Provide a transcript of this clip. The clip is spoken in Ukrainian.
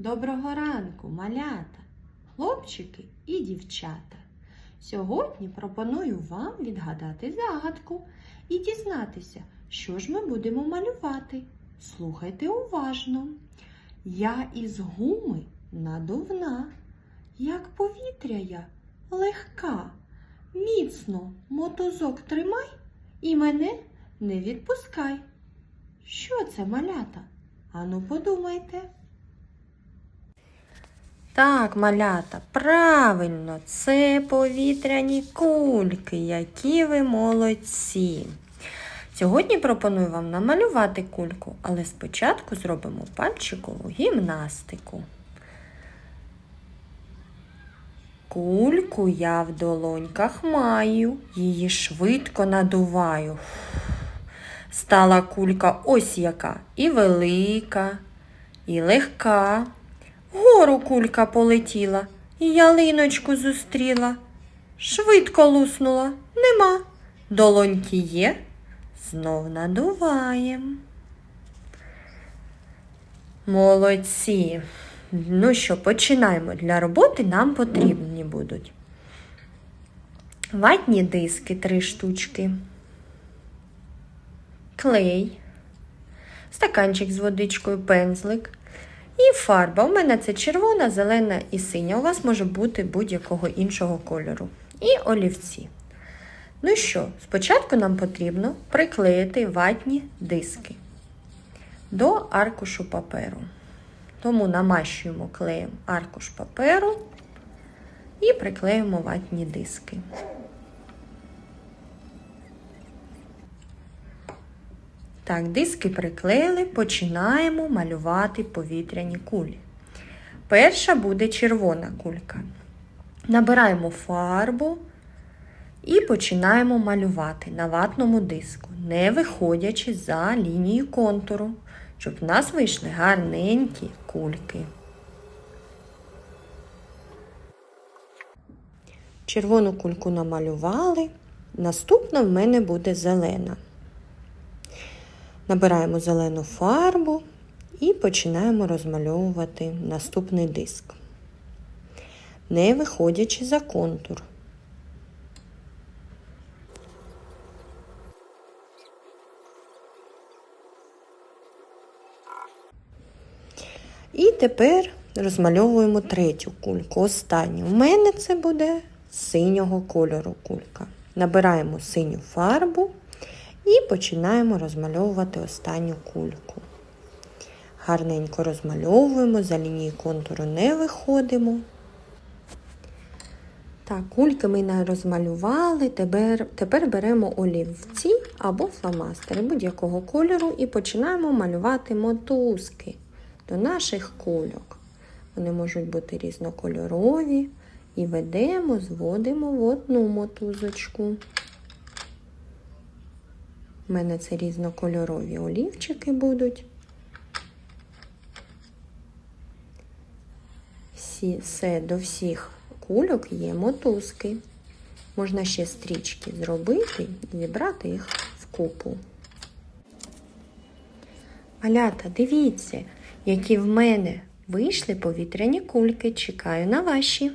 Доброго ранку, малята, хлопчики і дівчата. Сьогодні пропоную вам відгадати загадку і дізнатися, що ж ми будемо малювати. Слухайте уважно. Я із гуми надувна, як повітря я легка. Міцно мотузок тримай і мене не відпускай. Що це малята? Ану подумайте. Так, малята, правильно, це повітряні кульки, які ви молодці. Сьогодні пропоную вам намалювати кульку, але спочатку зробимо пальчикову гімнастику. Кульку я в долоньках маю, її швидко надуваю. Стала кулька ось яка і велика, і легка. Вгору кулька полетіла ялиночку зустріла. Швидко луснула, нема. Долоньки є, знов надуваєм. Молодці. Ну що, починаємо. Для роботи нам потрібні будуть ватні диски три штучки, клей, стаканчик з водичкою, пензлик. І фарба. У мене це червона, зелена і синя. У вас може бути будь-якого іншого кольору. І олівці. Ну що, спочатку нам потрібно приклеїти ватні диски до аркушу паперу. Тому намащуємо клеєм аркуш паперу і приклеїмо ватні диски. Так, диски приклеїли, починаємо малювати повітряні кулі. Перша буде червона кулька. Набираємо фарбу і починаємо малювати на ватному диску, не виходячи за лінію контуру, щоб в нас вийшли гарненькі кульки. Червону кульку намалювали. Наступна в мене буде зелена. Набираємо зелену фарбу і починаємо розмальовувати наступний диск, не виходячи за контур. І тепер розмальовуємо третю кульку, останню. У мене це буде синього кольору кулька. Набираємо синю фарбу і починаємо розмальовувати останню кульку. Гарненько розмальовуємо, за лінії контуру не виходимо. Так, кульки ми не розмалювали, тепер, тепер беремо олівці або фломастери будь-якого кольору і починаємо малювати мотузки до наших кульок. Вони можуть бути різнокольорові і ведемо, зводимо в одну мотузочку. У мене це різнокольорові олівчики будуть. Всі, все, до всіх кульок є мотузки. Можна ще стрічки зробити і зібрати їх в купу. Малята, дивіться, які в мене вийшли повітряні кульки. Чекаю на ваші.